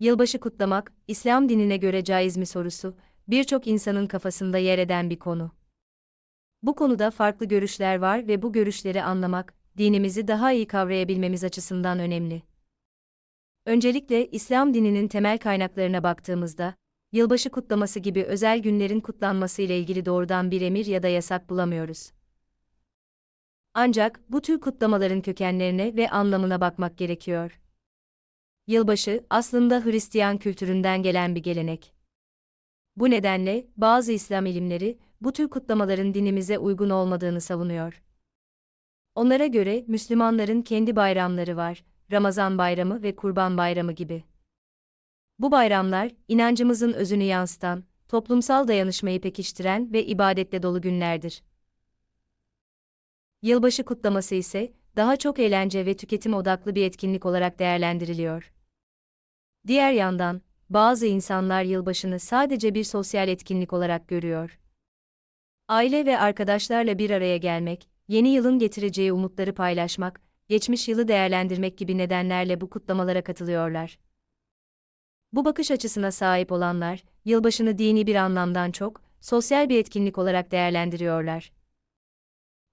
Yılbaşı kutlamak, İslam dinine göre caiz mi sorusu, birçok insanın kafasında yer eden bir konu. Bu konuda farklı görüşler var ve bu görüşleri anlamak, dinimizi daha iyi kavrayabilmemiz açısından önemli. Öncelikle İslam dininin temel kaynaklarına baktığımızda, yılbaşı kutlaması gibi özel günlerin kutlanması ile ilgili doğrudan bir emir ya da yasak bulamıyoruz. Ancak bu tür kutlamaların kökenlerine ve anlamına bakmak gerekiyor. Yılbaşı aslında Hristiyan kültüründen gelen bir gelenek. Bu nedenle bazı İslam ilimleri bu tür kutlamaların dinimize uygun olmadığını savunuyor. Onlara göre Müslümanların kendi bayramları var, Ramazan bayramı ve Kurban bayramı gibi. Bu bayramlar inancımızın özünü yansıtan, toplumsal dayanışmayı pekiştiren ve ibadetle dolu günlerdir. Yılbaşı kutlaması ise daha çok eğlence ve tüketim odaklı bir etkinlik olarak değerlendiriliyor. Diğer yandan, bazı insanlar yılbaşını sadece bir sosyal etkinlik olarak görüyor. Aile ve arkadaşlarla bir araya gelmek, yeni yılın getireceği umutları paylaşmak, geçmiş yılı değerlendirmek gibi nedenlerle bu kutlamalara katılıyorlar. Bu bakış açısına sahip olanlar, yılbaşını dini bir anlamdan çok, sosyal bir etkinlik olarak değerlendiriyorlar.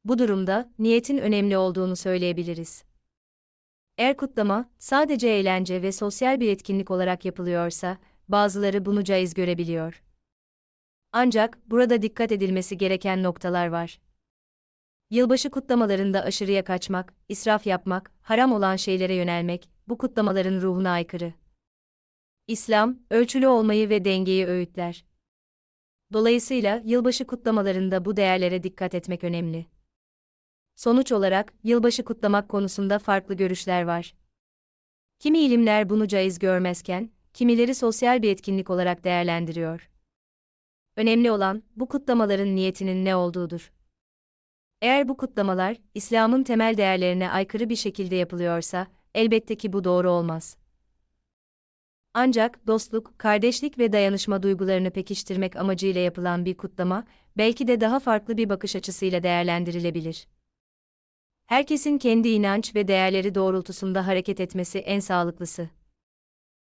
Bu durumda, niyetin önemli olduğunu söyleyebiliriz. Eğer kutlama, sadece eğlence ve sosyal bir etkinlik olarak yapılıyorsa, bazıları bunu caiz görebiliyor. Ancak, burada dikkat edilmesi gereken noktalar var. Yılbaşı kutlamalarında aşırıya kaçmak, israf yapmak, haram olan şeylere yönelmek, bu kutlamaların ruhuna aykırı. İslam, ölçülü olmayı ve dengeyi öğütler. Dolayısıyla, yılbaşı kutlamalarında bu değerlere dikkat etmek önemli. Sonuç olarak, yılbaşı kutlamak konusunda farklı görüşler var. Kimi ilimler bunu caiz görmezken, kimileri sosyal bir etkinlik olarak değerlendiriyor. Önemli olan, bu kutlamaların niyetinin ne olduğudur. Eğer bu kutlamalar, İslam'ın temel değerlerine aykırı bir şekilde yapılıyorsa, elbette ki bu doğru olmaz. Ancak dostluk, kardeşlik ve dayanışma duygularını pekiştirmek amacıyla yapılan bir kutlama, belki de daha farklı bir bakış açısıyla değerlendirilebilir. Herkesin kendi inanç ve değerleri doğrultusunda hareket etmesi en sağlıklısı.